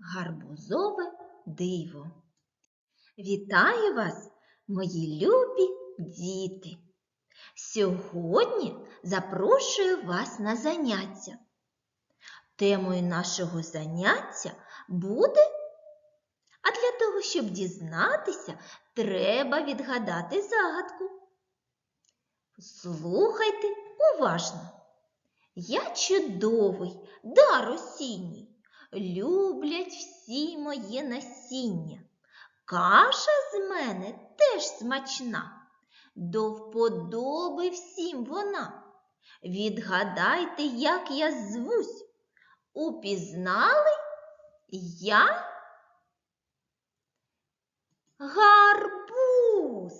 Гарбузове диво. Вітаю вас, мої любі діти! Сьогодні запрошую вас на заняття. Темою нашого заняття буде, а для того, щоб дізнатися, треба відгадати загадку. Слухайте уважно. Я чудовий, дар осінній, люблять всі моє насіння. Каша з мене теж смачна, до вподоби всім вона. Відгадайте, як я звусь. Упізнали я гарбуз.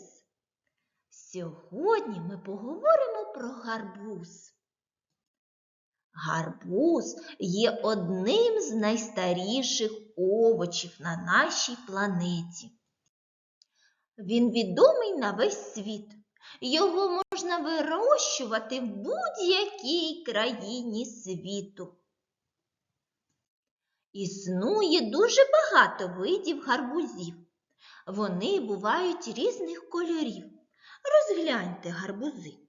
Сьогодні ми поговоримо про гарбуз. Гарбуз є одним з найстаріших овочів на нашій планеті. Він відомий на весь світ. Його можна вирощувати в будь-якій країні світу. Існує дуже багато видів гарбузів. Вони бувають різних кольорів. Розгляньте гарбузи.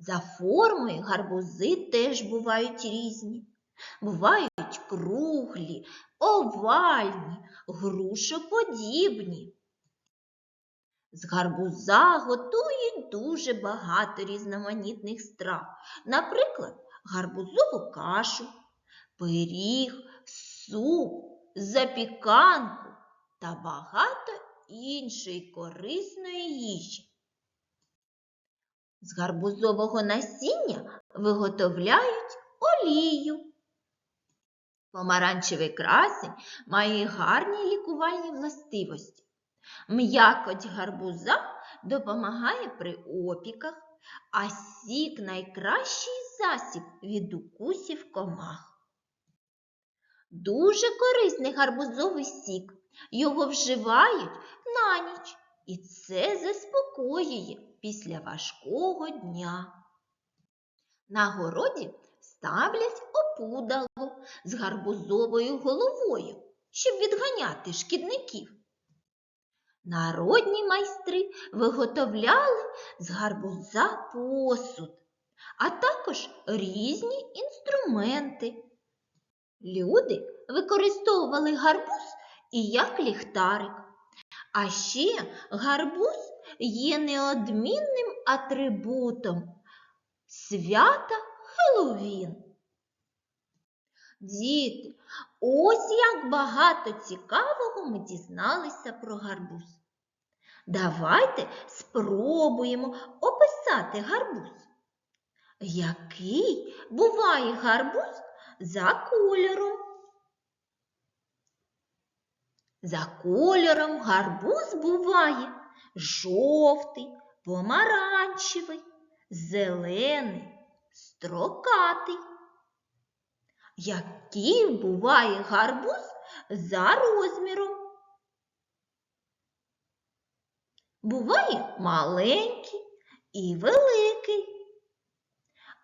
За формою гарбузи теж бувають різні. Бувають круглі, овальні, грушоподібні. З гарбуза готують дуже багато різноманітних страв. Наприклад, гарбузову кашу, пиріг, суп, запіканку та багато іншої корисної їжі. З гарбузового насіння виготовляють олію. Помаранчевий красень має гарні лікувальні властивості. М'якоть гарбуза допомагає при опіках, а сік найкращий засіб від укусів комах. Дуже корисний гарбузовий сік. Його вживають на ніч, і це заспокоює після важкого дня. На городі ставлять опудало з гарбузовою головою, щоб відганяти шкідників. Народні майстри виготовляли з гарбуза посуд, а також різні інструменти. Люди використовували гарбуз і як ліхтарик. А ще гарбуз є неодмінним атрибутом свята Хеллоуін. Діти, ось як багато цікавого ми дізналися про гарбуз. Давайте спробуємо описати гарбуз. Який буває гарбуз за кольором? За кольором гарбуз буває жовтий, помаранчевий, зелений, строкатий. Який буває гарбуз за розміром? Буває маленький і великий.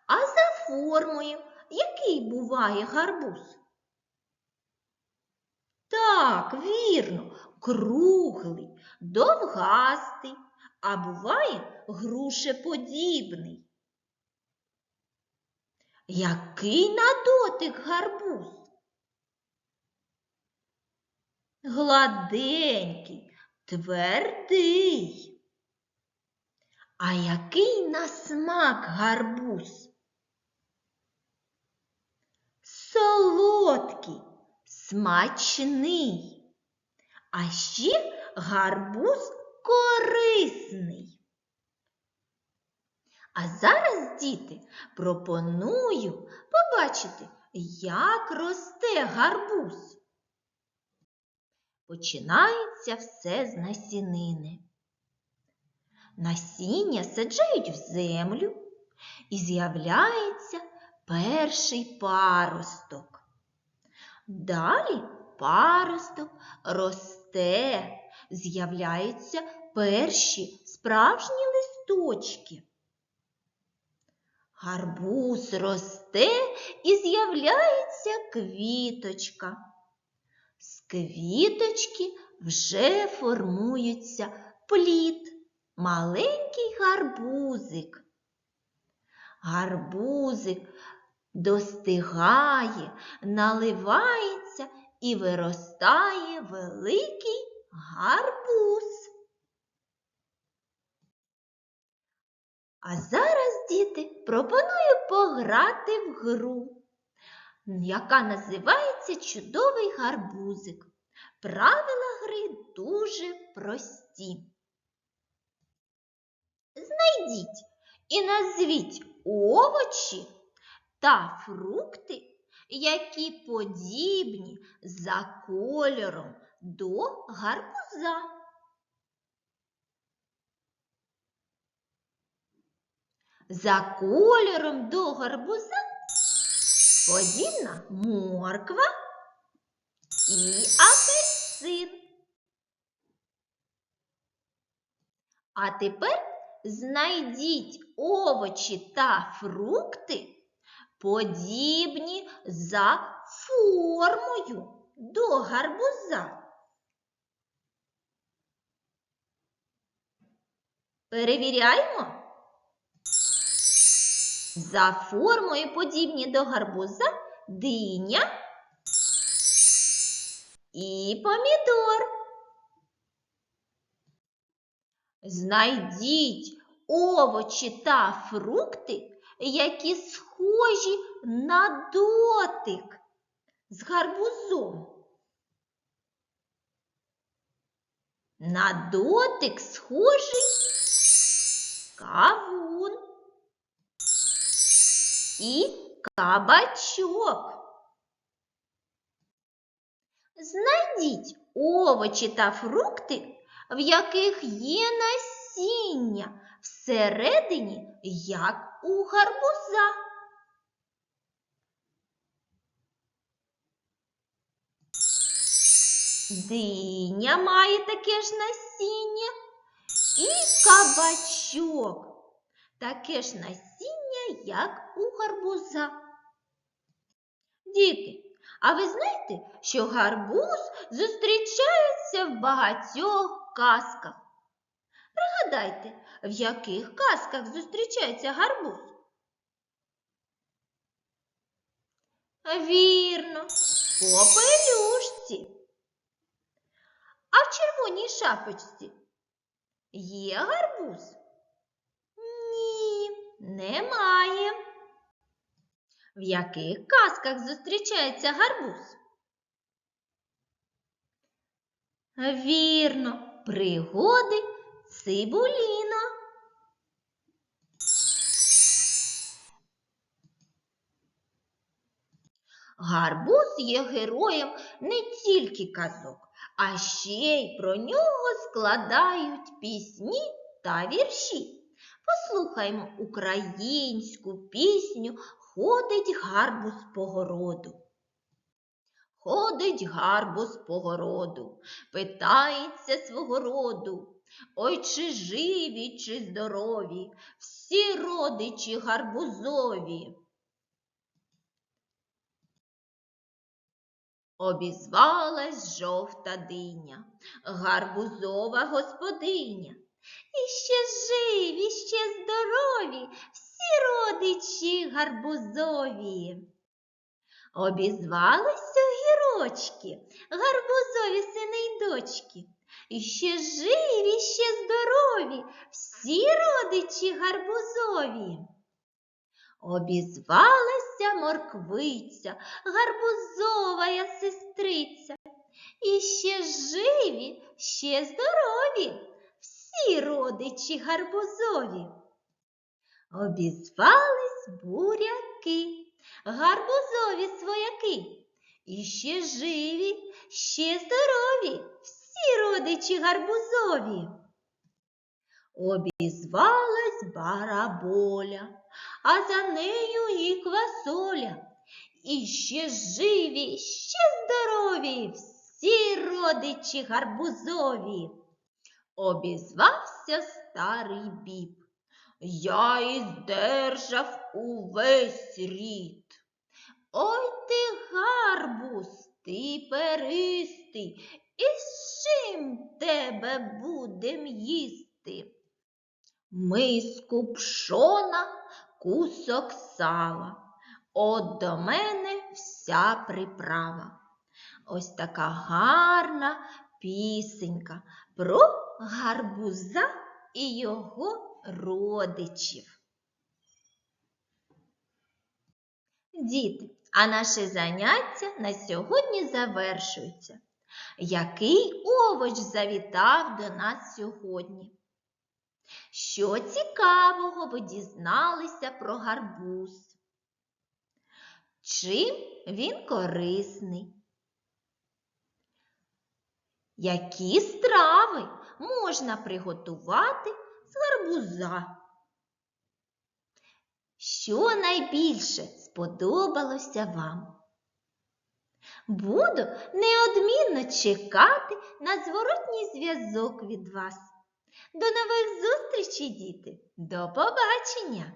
А за формою який буває гарбуз? Так, вірно, круглий, довгастий, а буває грушеподібний. Який на дотик гарбуз? Гладенький, твердий. А який на смак гарбуз? Солодкий, смачний. А ще гарбуз корисний. А зараз, діти, пропоную побачити, як росте гарбуз. Починається все з насінини. Насіння саджають в землю і з'являється перший паросток. Далі паросток росте, з'являються перші справжні листочки. Гарбуз росте і з'являється квіточка. З квіточки вже формується плід, маленький гарбузик. Гарбузик достигає, наливається і виростає великий гарбуз. А зараз, діти, пропоную пограти в гру, яка називається Чудовий гарбузик. Правила гри дуже прості. Знайдіть і назвіть овочі та фрукти, які подібні за кольором до гарбуза. За кольором до гарбуза подібна морква і апельсин. А тепер знайдіть овочі та фрукти, подібні за формою до гарбуза. Перевіряємо. За формою подібні до гарбуза диня і помідор. Знайдіть овочі та фрукти, які схожі на дотик з гарбузом. На дотик схожий кавун і кабачок. Знайдіть овочі та фрукти, в яких є насіння всередині, як у гарбуза. Диня має таке ж насіння і кабачок. Таке ж насіння, як у гарбуза. Діти, а ви знаєте, що гарбуз зустрічається в багатьох казках? Пригадайте, в яких казках зустрічається гарбуз? Вірно, по пелюшці. А в червоній шапочці є гарбуз? Ні, немає. В яких казках зустрічається гарбуз? Вірно, пригоди Цибуліна. Гарбуз є героєм не тільки казок, а ще й про нього складають пісні та вірші. Послухаймо українську пісню Ходить гарбуз по городу. Ходить гарбуз по городу, питається свого роду. Ой, чи живі, чи здорові, всі родичі гарбузові. Обізвалась жовта диня, гарбузова господиня. І ще живі, ще здорові, всі родичі гарбузові. Обізвались огірочки, гарбузові сини й дочки. І ще живі, ще здорові, всі родичі гарбузові. Обізвалася морквиця, гарбузова сестриця. І ще живі, ще здорові, всі родичі гарбузові. Обізвались буряки, гарбузові свояки. І ще живі, ще здорові, всі родичі гарбузові. Обізвалась бараболя, а за нею і квасоля. І ще живі, ще здорові, всі родичі гарбузові. Обізвався старий біб. я і здержав увесь рід. Ой ти гарбуз, ти перистий, і з чим тебе будем їсти? Миску пшона, кусок сала. От до мене вся приправа. Ось така гарна пісенька про гарбуза і його родичів. Діти, а наше заняття на сьогодні завершується. Який овоч завітав до нас сьогодні? Що цікавого ви дізналися про гарбуз? Чим він корисний? Які страви можна приготувати з гарбуза? Що найбільше сподобалося вам? Буду неодмінно чекати на зворотній зв'язок від вас. До нових зустрічей, діти! До побачення!